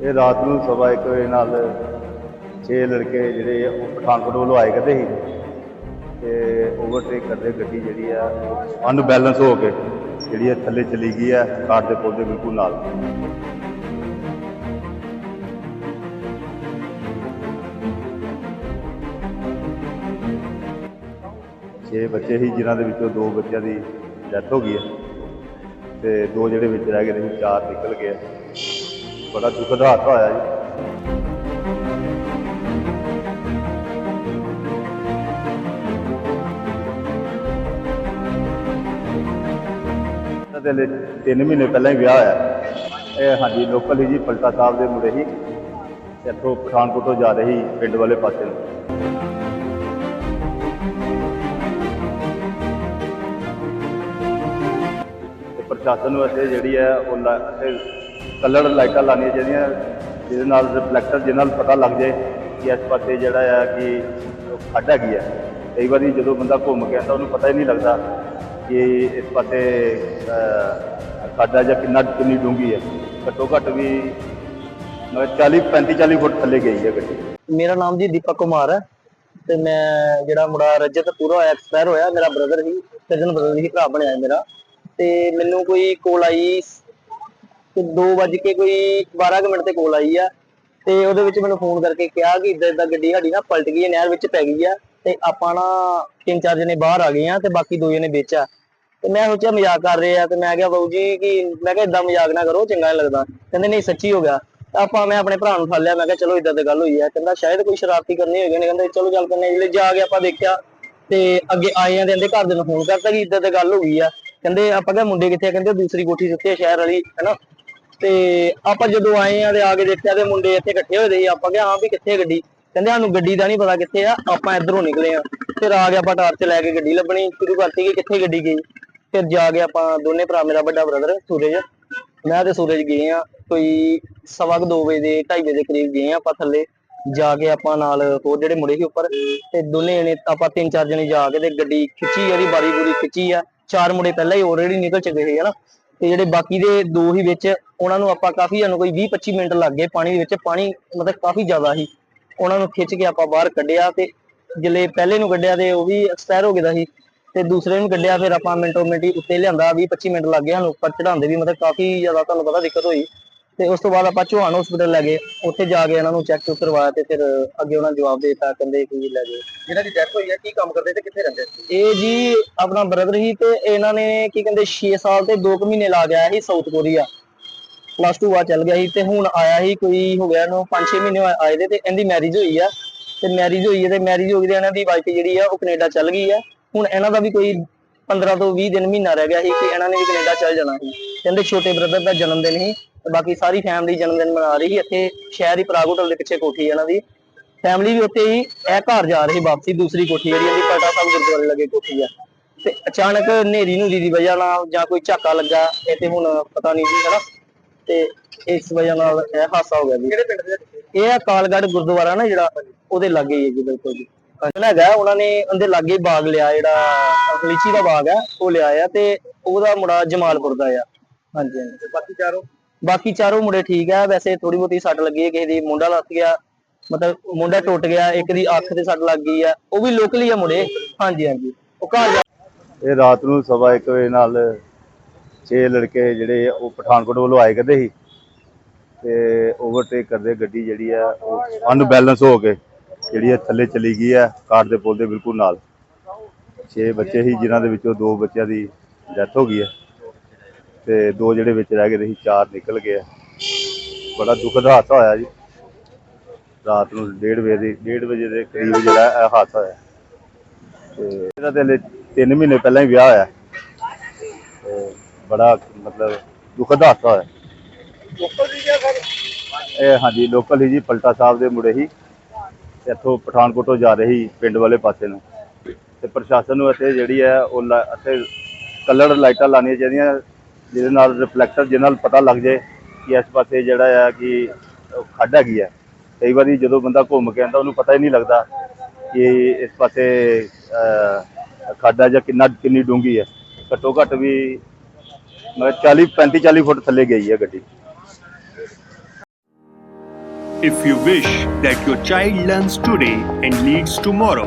ਇਹ ਰਾਤ ਨੂੰ ਸਵਾ ਇੱਕ ਵਜੇ ਨਾਲ ਛੇ ਲੜਕੇ ਜਿਹੜੇ ਉਹ ਪਠਾਨਕੋਟ ਵੱਲੋਂ ਆਏ ਕਰਦੇ ਸੀ ਤੇ ਓਵਰਟੇਕ ਕਰਦੇ ਗੱਡੀ ਜਿਹੜੀ ਆ ਅਨਬੈਲੈਂਸ ਹੋ ਕੇ ਜਿਹੜੀ ਆ ਥੱਲੇ ਚਲੀ ਗਈ ਆ, ਕਾਰ ਦੇ ਪੁਲ ਬਿਲਕੁਲ ਨਾਲ। ਛੇ ਬੱਚੇ ਸੀ, ਜਿਨ੍ਹਾਂ ਦੇ ਵਿੱਚੋਂ ਦੋ ਬੱਚਿਆਂ ਦੀ ਡੈਥ ਹੋ ਗਈ ਹੈ ਤੇ ਦੋ ਜਿਹੜੇ ਵਿੱਚ ਰਹਿ ਗਏ ਨੇ, ਚਾਰ ਨਿਕਲ ਗਏ ਆ। ਬੜਾ ਦੁਖਦ ਹਾਦਸਾ ਹੋਇਆ ਜੀ। ਦੇ ਲਈ ਤਿੰਨ ਮਹੀਨੇ ਪਹਿਲਾਂ ਹੀ ਵਿਆਹ ਹੋਇਆ। ਇਹ ਹਾਂਜੀ ਲੋਕਲ ਹੀ ਜੀ, ਪਲਟਾ ਸਾਹਿਬ ਦੇ ਮੁੰਡੇ ਹੀ ਤੇ ਇੱਥੋਂ ਪਠਾਨਕੋਟ ਤੋਂ ਜਾ ਰਹੇ ਸੀ, ਪਿੰਡ ਵਾਲੇ ਪਾਸੇ ਨੂੰ। ਪ੍ਰਸ਼ਾਸਨ ਨੂੰ ਇੱਥੇ ਜਿਹੜੀ ਹੈ ਉਹ ਲਾ- ਇੱਥੇ ਕਲਰ ਲਾਈਟਾਂ ਲਾਉਣੀਆਂ ਚਾਹੀਦੀਆਂ ਜਿਹਦੇ ਨਾਲ ਰਿਫਲੈਕਟਰ ਜਿਹਦੇ ਨਾਲ ਪਤਾ ਲੱਗ ਜਾਏ ਕਿ ਇਸ ਪਾਸੇ ਜਿਹੜਾ ਆ ਕਿ ਖੱਡ ਹੈਗੀ ਹੈ ਕਈ ਵਾਰੀ ਜਦੋਂ ਬੰਦਾ ਘੁੰਮ ਕੇ ਆਉਂਦਾ ਉਹਨੂੰ ਪਤਾ ਹੀ ਨਹੀਂ ਲੱਗਦਾ ਕਿ ਇਸ ਪਾਸੇ ਅਹ, ਖੱਡ ਹੈ ਜਾਂ ਕਿੰਨਾ ਕਿੰਨੀ ਡੂੰਘੀ ਹੈ ਘੱਟੋ ਘੱਟ ਵੀ 40 35 40 ਫੁੱਟ ਥੱਲੇ ਗਈ ਹੈ ਗੱਡੀ। ਮੇਰਾ ਨਾਮ ਜੀ ਦੀਪਕ ਕੁਮਾਰ ਹੈ ਤੇ ਮੈਂ ਜਿਹੜਾ ਮੁੰਡਾ ਰਜਤ ਪੂਰਾ ਹੋਇਆ ਐਕਸਪਾਇਰ ਹੋਇਆ ਮੇਰਾ ਬ੍ਰਦਰ ਹੀ ਕਜ਼ਨ ਬ੍ਰਦਰ ਹੀ ਭਰਾ ਬਣਿਆ ਮੇਰਾ। ਤੇ ਮੈਨੂੰ ਕੋਈ ਕੋਲ ਆਈ ਤੇ 2 ਵਜੇ ਕੇ ਕੋਈ 12 ਕੁ ਮਿੰਟ ਤੇ ਕੋਲ ਆਈ ਆ ਤੇ ਉਹਦੇ ਵਿੱਚ ਮੈਨੂੰ ਫੋਨ ਕਰਕੇ ਕਿਹਾ ਕਿ ਇਦਾਂ ਇਦਾਂ ਗੱਡੀ ਸਾਡੀ ਨਾ ਪਲਟ ਗਈ ਹੈ, ਨਹਿਰ ਵਿੱਚ ਪੈ ਗਈ ਆ ਤੇ ਆਪਾਂ ਨਾ ਤਿੰਨ ਚਾਰ ਜਣੇ ਬਾਹਰ ਆ ਗਏ ਆ ਤੇ ਬਾਕੀ ਦੋ ਜਣੇ ਵਿੱਚ ਆ। ਤੇ ਮੈਂ ਸੋਚਿਆ ਮਜ਼ਾਕ ਕਰ ਰਹੇ ਆ ਤੇ ਮੈਂ ਕਿਹਾ ਬਾਊ ਜੀ ਕਿ ਮੈਂ ਕਿਹਾ ਇਦਾਂ ਮਜ਼ਾਕ ਨਾ ਕਰੋ, ਚੰਗਾ ਨਹੀਂ ਲੱਗਦਾ। ਕਹਿੰਦੇ ਨਹੀਂ ਸੱਚੀ ਹੋ ਗਿਆ। ਆਪਾਂ ਮੈਂ ਆਪਣੇ ਭਰਾ ਨੂੰ ਫੜ ਲਿਆ, ਮੈਂ ਕਿਹਾ ਚਲੋ ਇਦਾਂ ਤੇ ਗੱਲ ਹੋਈ ਆ। ਕਹਿੰਦਾ ਸ਼ਾਇਦ ਕੋਈ ਸ਼ਰਾਰਤੀ ਕਰਨੀ ਹੋਈ ਨੇ ਕਹਿੰਦੇ ਚਲੋ ਚੱਲ ਕਰਨੇ ਜਿਹੜੇ ਜਾ ਕੇ ਆਪਾਂ ਦੇਖਿਆ ਤੇ ਅੱਗੇ ਆਏ ਆ ਤੇ ਕਹਿੰਦੇ ਘਰ ਦੇ ਨੂੰ ਫੋਨ ਕਰਤਾ ਕਿ ਇਦਾਂ ਤੇ ਗੱਲ ਹੋ ਗਈ ਆ। ਕਹਿੰਦੇ ਆਪਾਂ ਕਿਹਾ ਮੁੰਡੇ ਕਿੱਥੇ ਆ? ਕਹਿੰਦੇ ਦੂਸਰੀ ਕੋਠੀ ਸੁੱਤੇ ਆ, ਸ਼ਹਿਰ ਵਾਲੀ, ਹੈਨਾ? ਤੇ ਆਪਾਂ ਜਦੋਂ ਆਏ ਆ ਤੇ ਆ ਕੇ ਦੇਖਿਆ ਤੇ ਮੁੰਡੇ ਇੱਥੇ ਇਕੱਠੇ ਹੋਏ ਦੇ ਸੀ। ਆਪਾਂ ਕਿਹਾ, ਹਾਂ ਵੀ ਕਿੱਥੇ ਗੱਡੀ? ਕਹਿੰਦੇ, ਸਾਨੂੰ ਗੱਡੀ ਦਾ ਨਹੀਂ ਪਤਾ ਕਿੱਥੇ ਆ, ਆਪਾਂ ਇਧਰੋਂ ਨਿਕਲੇ ਆ। ਫਿਰ ਆ ਕੇ ਆਪਾਂ ਟਾਰਚ ਲੈ ਕੇ ਗੱਡੀ ਲੱਭਣੀ, ਸ਼ੁਰੂ ਕਰਤੀ ਕਿ ਕਿੱਥੇ ਗੱਡੀ ਗਈ। ਫਿਰ ਜਾ ਕੇ ਆਪਾਂ ਦੋਨੇ ਭਰਾ, ਮੇਰਾ ਵੱਡਾ ਬ੍ਰਦਰ ਸੂਰਜ, ਮੈਂ ਤੇ ਸੂਰਜ ਗਏ ਆ। ਕੋਈ ਸਵਾ ਕੁ ਦੋ ਵਜੇ ਦੇ 2:30 ਵਜੇ ਦੇ ਕਰੀਬ ਗਏ ਆ ਆਪਾਂ ਥੱਲੇ। ਜਾ ਕੇ ਆਪਾਂ ਨਾਲ ਹੋਰ ਜਿਹੜੇ ਮੁੰਡੇ ਸੀ ਉੱਪਰ, ਤੇ ਦੋਨੇ ਜਣੇ ਆਪਾਂ ਤਿੰਨ ਚਾਰ ਜਣੇ ਜਾ ਕੇ ਤੇ ਗੱਡੀ ਖਿੱਚੀ, ਉਹਦੀ ਬਾਰੀ ਬੂਰੀ ਖਿੱਚੀ ਆ। ਚਾਰ ਮੁੰਡੇ ਪਹਿਲਾਂ ਹੀ ਆਲਰੇਡੀ ਨਿਕਲ ਚੁੱਕੇ ਸੀ, ਹਨਾ? ਤੇ ਜਿਹੜੇ ਬਾਕੀ ਦੇ ਦੋ ਹੀ ਵਿੱਚ, ਉਹਨਾਂ ਨੂੰ ਆਪਾਂ ਕਾਫੀ ਸਾਨੂੰ ਕੋਈ 20 25 ਮਿੰਟ ਲੱਗ ਗਏ ਪਾਣੀ ਦੇ ਵਿੱਚ, ਪਾਣੀ ਮਤਲਬ ਕਾਫੀ ਜ਼ਿਆਦਾ ਸੀ। ਉਹਨਾਂ ਨੂੰ ਖਿੱਚ ਕੇ ਆਪਾਂ ਬਾਹਰ ਕੱਢਿਆ ਤੇ ਜਿਲੇ ਪਹਿਲੇ ਨੂੰ ਕੱਢਿਆ ਤੇ ਉਹ ਵੀ ਐਕਸਪਾਇਰ ਹੋ ਗਿਆ ਦਾ ਸੀ। ਤੇ ਦੂਸਰੇ ਨੂੰ ਕੱਢਿਆ, ਫਿਰ ਆਪਾਂ ਮਿੰਟੋ ਮਿੰਟੀ ਉੱਤੇ ਲਿਆਂਦਾ 20 25 ਮਿੰਟ ਲੱਗ ਗਏ ਸਾਨੂੰ ਉੱਪਰ ਚੜਾਉਂਦੇ ਵੀ ਮਤਲਬ ਕਾਫੀ ਜ਼ਿਆਦਾ ਤੁਹਾਨੂੰ ਪਤਾ ਦਿੱਕਤ ਹੋਈ। ਤੇ ਉਸ ਤੋਂ ਬਾਅਦ ਆਪਾਂ ਚੌਹਾਨ ਹਸਪੀਟਲ ਲੈ ਗਏ। ਉੱਥੇ ਜਾ ਕੇ ਇਹਨਾਂ ਨੂੰ ਚੈੱਕ ਚੁੱਕ ਕਰਵਾਇਆ ਤੇ ਫਿਰ ਅੱਗੇ ਉਹਨਾਂ ਨੇ ਜਵਾਬ ਦੇ ਦਿੱਤਾ ਕਹਿੰਦੇ ਕਿ ਲੈ ਜਾਓ। ਜਿਹਨਾਂ ਦੀ ਡੈਥ ਹੋਈ ਹੈ ਕੀ ਕੰਮ ਕਰਦੇ ਤੇ ਕਿੱਥੇ ਰਹਿੰਦੇ? ਸੀ ਇਹ ਜੀ ਆਪਣਾ ਬ੍ਰਦਰ ਹੀ ਤੇ ਇਹਨਾਂ ਨੇ ਕੀ ਕਹਿੰਦੇ 6 ਸਾਲ ਤੇ 2 ਮਹੀਨੇ ਲਾ ਗਿਆ ਸੀ ਸਾਊਥ ਕੋਰੀਆ। ਪਲੱਸ 2 ਬਾਅਦ ਚੱਲ ਗਿਆ ਸੀ ਤੇ ਹੁਣ ਆਇਆ ਸੀ ਕੋਈ ਹੋ ਗਿਆ ਇਹਨੂੰ 5-6 ਮਹੀਨੇ ਆਏ ਦੇ ਤੇ ਇਹਦੀ ਮੈਰਿਜ ਹੋਈ ਆ। ਤੇ ਮੈਰਿਜ ਹੋਈ ਹੈ ਤੇ ਮੈਰਿਜ ਹੋ ਗਈ ਤੇ ਇਹਨਾਂ ਦੀ ਵਾਈਫ ਜਿਹੜੀ ਆ ਉਹ ਕੈਨੇਡਾ ਚੱਲ ਗਈ ਆ। ਹੁਣ ਇਹਨਾਂ ਦਾ ਵੀ ਕੋਈ 15 ਤੋਂ 20 ਦਿਨ ਮਹੀਨਾ ਰਹਿ ਗਿਆ ਸੀ ਕਿ ਇਹਨਾਂ ਨੇ ਵੀ ਕੈਨੇਡਾ ਚੱਲ ਜਾਣਾ ਸੀ। ਕਹਿੰਦੇ ਛੋਟੇ ਬ੍ਰਦਰ ਦਾ ਜਨਮ ਦਿਨ ਸੀ। ਤੇ ਬਾਕੀ ਸਾਰੀ ਫੈਮਿਲੀ ਜਨਮ ਦਿਨ ਮਨਾ ਰਹੀ ਸੀ। ਇੱਥੇ ਸ਼ਹਿਰ ਹੀ ਪ੍ਰਾਗ ਹੋਟਲ ਦੇ ਪਿੱਛੇ ਕੋਠੀ ਇਹਨਾਂ ਦੀ। ਫੈਮਿਲੀ ਵੀ ਉੱਥੇ ਹੀ ਇਹ ਘਰ ਜਾ ਰਹੀ ਵਾਪਸੀ ਦੂਸਰੀ ਕੋਠੀ ਜਿਹੜੀ ਇਹਦੀ ਪਟਾ ਸਾਹਿਬ ਗੁਰਦੁਆਰੇ ਲੱਗੇ ਕੋਠੀ ਆ। ਤੇ ਅਚਾਨਕ ਹਨੇਰੀ ਨੂਰੀ ਦੀ ਵਜ੍ਹਾ ਨਾਲ ਜਾਂ ਕੋਈ ਝਾਕਾ ਲੱਗਾ ਇਹ ਤੇ ਹੁਣ ਪਤਾ ਨਹੀਂ ਜੀ ਹਨਾ? ਤੇ ਇਸ ਵਜ੍ਹਾ ਨਾਲ ਇਹ ਹਾਦਸਾ ਹੋ ਗਿਆ ਜੀ। ਕਿਹੜੇ ਪਿੰਡ ਦੇ ਤੁਸੀਂ? ਇਹ ਆ ਕਾਲਗੜ੍ਹ ਗੁਰਦੁਆਰਾ ਨਾ ਜਿਹੜਾ ਉਹਦੇ ਲਾਗੇ ਹੀ ਹੈ ਜੀ ਬਿਲਕੁਲ ਜੀ। ਜਿਹੜਾ ਹੈਗਾ ਉਹਨਾਂ ਨੇ ਉਹਦੇ ਲਾਗੇ ਬਾਗ ਲਿਆ ਜਿਹੜਾ ਲੀਚੀ ਦਾ ਬਾਗ ਹੈ ਉਹ ਲਿਆ ਆ ਤੇ ਉਹਦਾ ਮੁੰਡਾ ਜਮਾਲਪੁਰ ਦਾ ਆ। ਹਾਂਜੀ ਹਾਂਜੀ। ਬਾਕੀ ਚਾਰੋਂ? ਬਾਕੀ ਚਾਰੋਂ ਮੁੰਡੇ ਠੀਕ ਆ, ਵੈਸੇ ਥੋੜੀ ਬਹੁਤੀ ਸੱਟ ਲੱਗੀ ਹੈ ਕਿਸੇ ਦੀ ਮੁੰਡਾ ਲੱਗ ਗਿਆ, ਮਤਲਬ ਮੁੰਡਾ ਟੁੱਟ ਗਿਆ, ਇੱਕ ਦੀ ਅੱਖ ਤੇ ਸੱਟ ਲੱਗ ਗਈ ਆ, ਉਹ ਵੀ ਲੋਕਲੀ ਆ ਮੁੰਡੇ, ਹਾਂਜੀ ਹਾਂਜੀ, ਉਹ ਘਰ ਜਾ ਇਹ ਰਾਤ ਨੂੰ ਸਵਾ ਇੱਕ ਵਜੇ ਨਾਲ ਛੇ ਲੜਕੇ ਜਿਹੜੇ ਆ, ਉਹ ਪਠਾਨਕੋਟ ਵੱਲੋਂ ਆਏ ਕਰਦੇ ਸੀ, ਤੇ ਓਵਰਟੇਕ ਕਰਦੇ ਗੱਡੀ ਜਿਹੜੀ ਆ, ਉਹ ਅਨਬੈਲੈਂਸ ਹੋ ਕੇ, ਜਿਹੜੀ ਆ ਥੱਲੇ ਚਲੀ ਗਈ ਆ, ਕਾਰ ਦੇ ਪੁਲ ਦੇ ਬਿਲਕੁਲ ਨਾਲ। ਛੇ ਬੱਚੇ ਸੀ, ਜਿਨ੍ਹਾਂ ਦੇ ਵਿੱਚੋਂ ਦੋ ਬੱਚਿਆਂ ਦੀ ਡੈਥ ਹੋ ਗਈ ਹੈ ਤੇ ਦੋ ਜਿਹੜੇ ਵਿੱਚ ਰਹਿ ਗਏ ਸੀ ਚਾਰ ਨਿਕਲ ਗਏ ਬੜਾ ਦੁਖਦ ਹਾਦਸਾ ਹੋਇਆ ਜੀ। ਰਾਤ ਨੂੰ 1:30 ਵਜੇ ਦੇ 1:30 ਵਜੇ ਦੇ ਕਰੀਬ ਜਿਹੜਾ ਇਹ ਹਾਦਸਾ ਹੋਇਆ। ਤੇ ਇਹਦਾ ਤੇ ਹਲੇ ਤਿੰਨ ਮਹੀਨੇ ਪਹਿਲਾਂ ਹੀ ਵਿਆਹ ਹੋਇਆ। ਤੇ ਬੜਾ ਮਤਲਬ ਦੁਖਦ ਹਾਦਸਾ ਹੋਇਆ। ਇਹ ਹਾਂਜੀ ਲੋਕਲ ਹੀ ਜੀ ਪਲਟਾ ਸਾਹਿਬ ਦੇ ਮੁੰਡੇ ਹੀ। ਇੱਥੋਂ ਪਠਾਨਕੋਟ ਜਾ ਰਹੇ ਸੀ ਪਿੰਡ ਵਾਲੇ ਪਾਸੇ ਨੂੰ। ਤੇ ਪ੍ਰਸ਼ਾਸਨ ਨੂੰ ਇੱਥੇ ਜਿਹੜੀ ਹੈ ਉਹ ਇੱਥੇ ਕਲਰ ਲਾਈਟਾਂ ਲਾਉਣੀਆਂ ਚਾਹੀਦੀਆਂ। ਜਿਹਦੇ ਨਾਲ ਰਿਫਲੈਕਟਰ ਜਿਹਦੇ ਨਾਲ ਪਤਾ ਲੱਗ ਜਾਏ ਕਿ ਇਸ ਪਾਸੇ ਜਿਹੜਾ ਆ ਕਿ ਖੱਡ ਹੈਗੀ ਹੈ ਕਈ ਵਾਰੀ ਜਦੋਂ ਬੰਦਾ ਘੁੰਮ ਕੇ ਆਉਂਦਾ ਉਹਨੂੰ ਪਤਾ ਹੀ ਨਹੀਂ ਲੱਗਦਾ ਕਿ ਇਸ ਪਾਸੇ ਅਹ, ਖਾਡਾ ਜਾਂ ਕਿੰਨਾ ਕਿੰਨੀ ਡੂੰਘੀ ਹੈ ਘੱਟੋ ਘੱਟ ਵੀ ਮਤਲਬ 40 35 40 ਫੁੱਟ ਥੱਲੇ ਗਈ ਹੈ ਗੱਡੀ। If you wish that your child learns today and leads tomorrow,